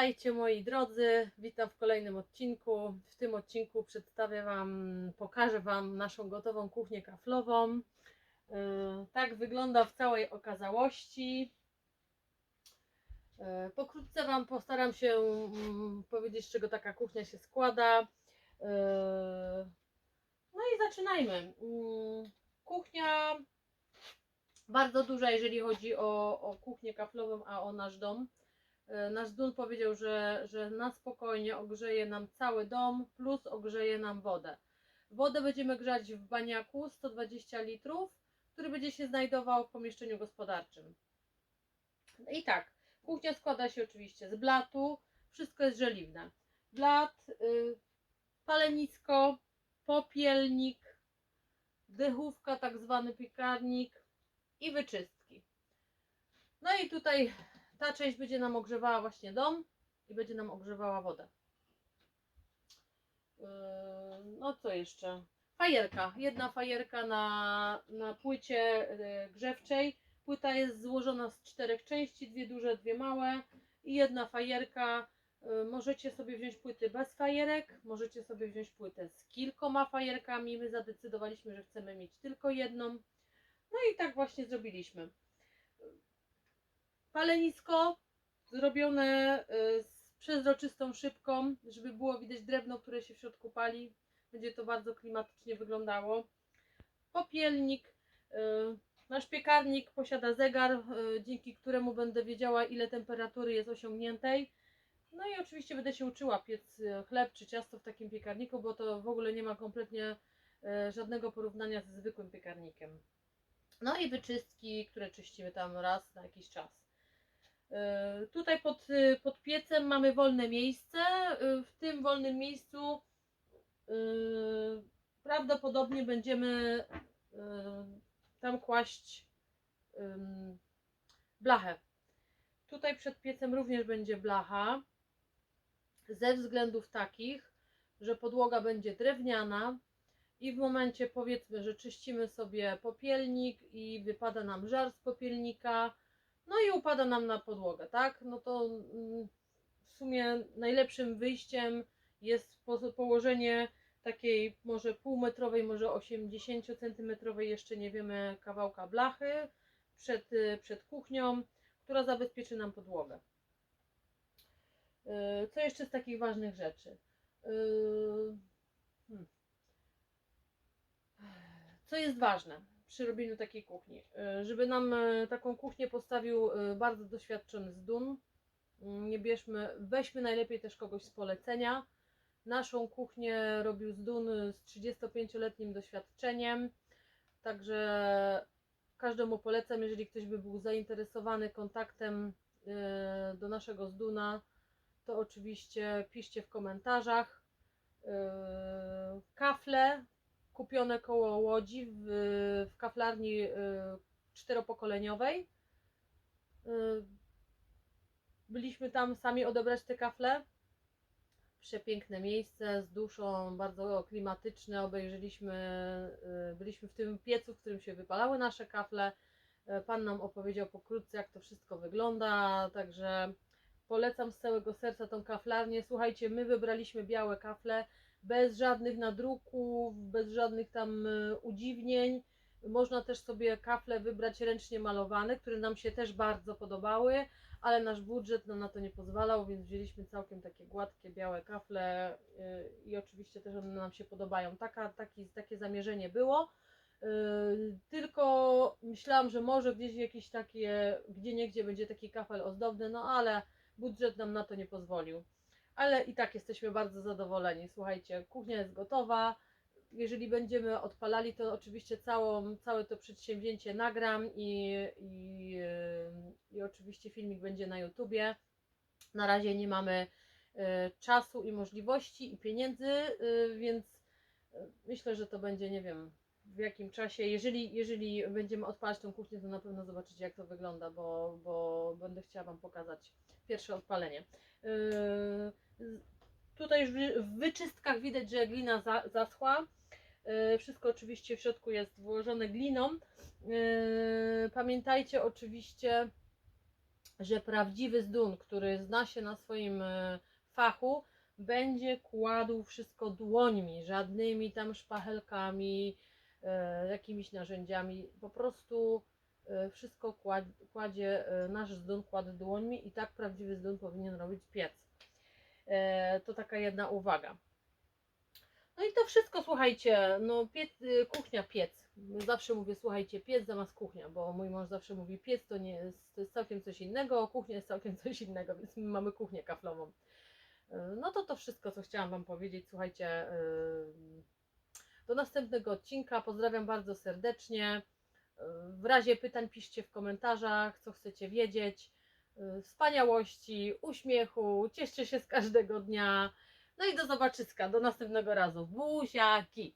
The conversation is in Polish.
Witajcie moi drodzy, witam w kolejnym odcinku. W tym odcinku przedstawię Wam, pokażę Wam naszą gotową kuchnię kaflową. Yy, Tak wygląda w całej okazałości. Yy, Pokrótce Wam postaram się mm, powiedzieć, z czego taka kuchnia się składa. Yy, No i zaczynajmy. Yy, Kuchnia bardzo duża, jeżeli chodzi o, o kuchnię kaflową, a o nasz dom. E, Nasz Dun powiedział, że, że na spokojnie ogrzeje nam cały dom, plus ogrzeje nam wodę. Wodę będziemy grzać w baniaku 120 litrów, który będzie się znajdował w pomieszczeniu gospodarczym. I tak, kuchnia składa się oczywiście z blatu, wszystko jest żeliwne. Blat, y, palenisko, popielnik, dychówka, tak zwany piekarnik i wyczystki. No i tutaj ta część będzie nam ogrzewała właśnie dom i będzie nam ogrzewała wodę. Yy, No co jeszcze? Fajerka. Jedna fajerka na, na płycie yy, grzewczej. Płyta jest złożona z czterech części, dwie duże, dwie małe i jedna fajerka. Yy, Możecie sobie wziąć płyty bez fajerek, możecie sobie wziąć płytę z kilkoma fajerkami. My zadecydowaliśmy, że chcemy mieć tylko jedną. No i tak właśnie zrobiliśmy. Palenisko zrobione y, z przezroczystą szybką, żeby było widać drewno, które się w środku pali. Będzie to bardzo klimatycznie wyglądało. Popielnik. y, Nasz piekarnik posiada zegar, y, dzięki któremu będę wiedziała, ile temperatury jest osiągniętej. No i oczywiście będę się uczyła piec chleb czy ciasto w takim piekarniku, bo to w ogóle nie ma kompletnie żadnego porównania ze zwykłym piekarnikiem. No i wyczystki, które czyścimy tam raz na jakiś czas. Yy, Tutaj pod, yy, pod piecem mamy wolne miejsce. Yy, W tym wolnym miejscu prawdopodobnie będziemy tam kłaść blachę. Tutaj przed piecem również będzie blacha. Ze względów takich, że podłoga będzie drewniana i w momencie powiedzmy, że czyścimy sobie popielnik i wypada nam żar z popielnika, no i upada nam na podłogę, tak? No to mm, w sumie najlepszym wyjściem jest po- położenie takiej może półmetrowej, może 80 centymetrowej, jeszcze nie wiemy, kawałka blachy przed, y, przed kuchnią, która zabezpieczy nam podłogę. Y, Co jeszcze z takich ważnych rzeczy? Y, hmm. Co jest ważne przy robieniu takiej kuchni? Y, Żeby nam y, taką kuchnię postawił y, bardzo doświadczony zdun. Mm, Nie bierzmy, weźmy najlepiej też kogoś z polecenia. Naszą kuchnię robił zdun z 35-letnim doświadczeniem. Także każdemu polecam, jeżeli ktoś by był zainteresowany kontaktem do naszego zduna, to oczywiście piszcie w komentarzach. Kafle kupione koło Łodzi w, w kaflarni y, czteropokoleniowej. Y, Byliśmy tam sami odebrać te kafle. Przepiękne miejsce z duszą, bardzo klimatyczne. Obejrzeliśmy, y, byliśmy w tym piecu, w którym się wypalały nasze kafle. Pan nam opowiedział pokrótce, jak to wszystko wygląda, także polecam z całego serca tą kaflarnię. Słuchajcie, my wybraliśmy białe kafle bez żadnych nadruków, bez żadnych tam y, udziwnień. Można też sobie kafle wybrać ręcznie malowane, które nam się też bardzo podobały, ale nasz budżet nam na to nie pozwalał, więc wzięliśmy całkiem takie gładkie, białe kafle y, i oczywiście też one nam się podobają. Taka, taki, takie zamierzenie było. Y, Tylko myślałam, że może gdzieś jakieś takie, gdzie niegdzie będzie taki kafel ozdobny, no ale budżet nam na to nie pozwolił ale i tak jesteśmy bardzo zadowoleni. Słuchajcie, kuchnia jest gotowa. Jeżeli będziemy odpalali, to oczywiście całą, całe to przedsięwzięcie nagram i, i, i oczywiście filmik będzie na YouTubie. Na razie nie mamy yy, czasu i możliwości i pieniędzy, yy, więc yy, myślę, że to będzie, nie wiem, w jakim czasie. Jeżeli, jeżeli będziemy odpalać tą kuchnię, to na pewno zobaczycie, jak to wygląda, bo, bo będę chciała Wam pokazać pierwsze odpalenie. Yy, Tutaj już w wyczystkach widać, że glina za, zaschła. Yy, Wszystko oczywiście w środku jest włożone gliną. Yy, Pamiętajcie oczywiście, że prawdziwy zdun, który zna się na swoim fachu, będzie kładł wszystko dłońmi, żadnymi tam szpachelkami, jakimiś narzędziami. Po prostu wszystko kładzie, e, nasz zdun kładzie dłońmi i tak prawdziwy zdun powinien robić piec. E, to taka jedna uwaga. No i to wszystko, słuchajcie, no piec, kuchnia, piec. Zawsze mówię, słuchajcie, piec zamiast kuchnia, bo mój mąż zawsze mówi, piec to nie jest, to jest całkiem coś innego, kuchnia jest całkiem coś innego, więc my mamy kuchnię kaflową. No to to wszystko, co chciałam Wam powiedzieć. Słuchajcie, do następnego odcinka. Pozdrawiam bardzo serdecznie. W razie pytań piszcie w komentarzach, co chcecie wiedzieć. Y, Wspaniałości, uśmiechu, cieszcie się z każdego dnia. No i do zobaczyska, do następnego razu. Buziaki!